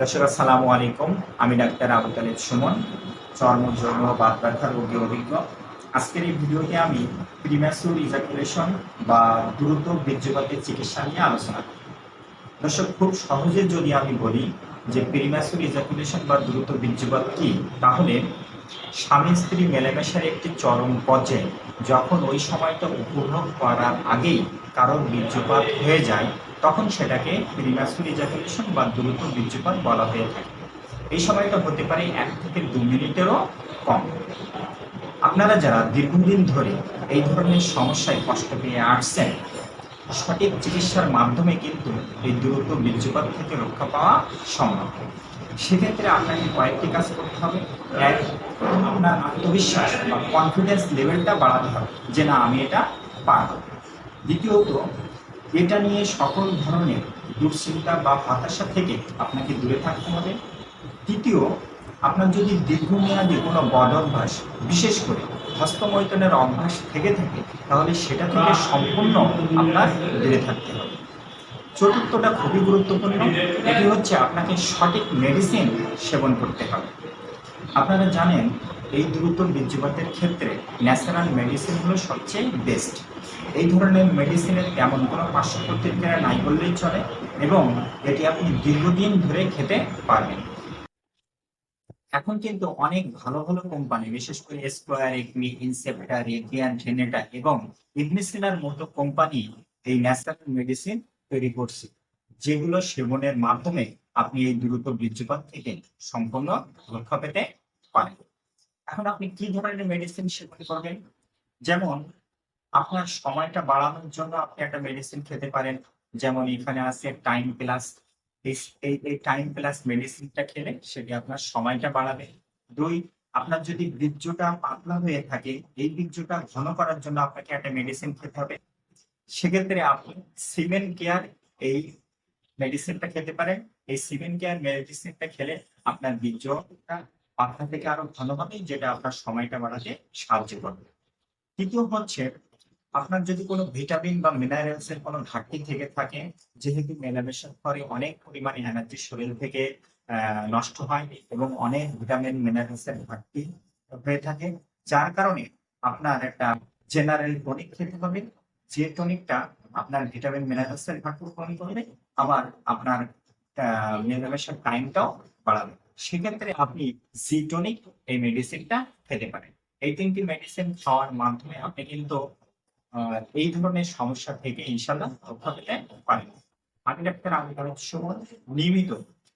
দর্শক আসসালামু আলাইকুম। আমি ডাক্তার আবু তালেব সুমন চর্মজন্য বাদ ব্যথার রোগী অভিজ্ঞ। আজকের এই ভিডিওতে আমি প্রিম্যাসুর ইজাকুলেশন বা দ্রুত বীর্যপাতের চিকিৎসা নিয়ে আলোচনা করি দর্শক, খুব সহজে যদি আমি বলি যে প্রিম্যাসুর ইজাকুলেশন বা দ্রুত বীর্যপাত কী, তাহলে স্বামী স্ত্রী মেলামেশার একটি চরম পর্যায়ে যখন ওই সময়টা উপভোগ করার আগেই কারোর বীর্যপাত হয়ে যায়, তখন সেটাকে প্রিম্যাচুর ইজাকুলেশন বা দ্রুত বীর্যপাত বলা হয়ে থাকে। এই সময়টা হতে পারে এক থেকে দু মিনিটেরও কম। আপনারা যারা দীর্ঘদিন ধরে এই ধরনের সমস্যায় কষ্ট পেয়ে আসছেন সঠিক চিকিৎসার মাধ্যমে কিন্তু এই দ্রুত বীর্যপাত থেকে রক্ষা পাওয়া সম্ভব। সেক্ষেত্রে আপনাকে কয়েকটি কাজ করতে হবে। এক, আপনার আত্মবিশ্বাস বা কনফিডেন্স লেভেলটা বাড়াতে হবে যে না, আমি এটা পারব। দ্বিতীয়ত, এটা নিয়ে সকল ধরনের দুশ্চিন্তা বা হতাশা থেকে আপনাকে দূরে থাকতে হবে। তৃতীয়, আপনার যদি দীর্ঘমেয়াদী কোনো বদ অভ্যাস বিশেষ করে হস্তমৈথনের অভ্যাস থেকে থাকে তাহলে সেটা থেকে সম্পূর্ণ আপনার দূরে থাকতে হবে। চতুর্থটা খুবই গুরুত্বপূর্ণ, এটি হচ্ছে আপনাকে সঠিক মেডিসিন সেবন করতে হবে। আপনারা জানেন, এই দ্রুত বীর্যপাতের ক্ষেত্রে ন্যাচারাল মেডিসিন হলো সবচেয়ে বেস্ট এই ধরনের মেডিসিনের তেমন কোনো পার্শ্ব প্রতিক্রিয়া নাই বললেই চলে এবং এটি আপনি দীর্ঘদিন ধরে খেতে পারবেন। এখন কিন্তু অনেক ভালো ভালো কোম্পানি বিশেষ করে স্কোয়ার একমি ইনসেপ্টার এভিয়ান ট্রেনেটা এবং ইগনিসিনার মতো কোম্পানি এই ন্যাচারাল মেডিসিন তৈরি করছে, যেগুলো সেবনের মাধ্যমে আপনি এই দ্রুত বীর্যপাত থেকে সম্পূর্ণ রক্ষা পেতে পারেন। এখন আপনি কি ধরনের মেডিসিন সেবন করবেন? যেমন, আপনার সময়টা বাড়ানোর জন্য আপনি একটা মেডিসিন খেতে পারেন, যেমন এখানে আছে টাইম প্লাস এই এই টাইম প্লাস মেডিসিনটা খেলে সেটি আপনার সময়টা বাড়াবে। দুই, আপনার যদি বীর্যটা পাতলা হয়ে থাকে, এই বীর্যটা ঘন করার জন্য আপনাকে একটা মেডিসিন খেতে হবে। সেক্ষেত্রে আপনি সিমেন্ট কেয়ার এই মেডিসিনটা খেতে পারেন। এই সিমেন্ট কেয়ার মেডিসিনটা খেলে আপনার বীর্যটা পাতলা থেকে আরও ঘন হবে, যেটা আপনার সময়টা বাড়াতে সাহায্য করবে। তৃতীয় হচ্ছে আপনার যদি কোনো ভিটামিন বা মিনারেলস এর কোনো ঘাটতি থেকে থাকে, যেহেতু মেলামেশার পরে অনেক পরিমাণে এনার্জি শরীর থেকে নষ্ট হয় এবং অনেক ভিটামিন মিনারেলস এর ঘাটতি হয়ে থাকে, যার কারণে আপনার একটা জেনারেল টনিক খেতে হবে। যে টনিকটা আপনার ভিটামিন মিনারেলস এর ঘাটতি পূরণ করবে, আবার আপনার মেলামেশার টাইমটাও বাড়াবে। সেক্ষেত্রে আপনি জি টনিক এই মেডিসিনটা খেতে পারেন। এই তিনটি মেডিসিন খাওয়ার মাধ্যমে আপনি কিন্তু এই ধরনের সমস্যা থেকে ইনশাল্লাহ রক্ষা পেতে পারেন। আমি ডাক্তার আবুল সুমন নিয়মিত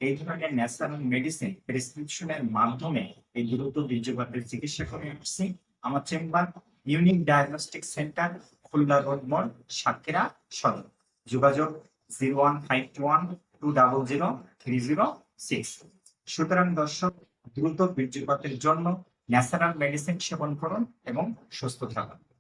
এই ধরনের ন্যাচারাল মেডিসিন প্রেসক্রিপশনের মাধ্যমে এই দ্রুত বীর্যপাতের চিকিৎসা করে আসছি। আমার chamber Unique Diagnostic Center Khulna road মোড় সাতক্ষীরা সদর। যোগাযোগ zero one five one two double zero three zero six সুতরাং দর্শক, দ্রুত বীর্যপাতের জন্য ন্যাচারাল মেডিসিন সেবন করুন এবং সুস্থ থাকুন।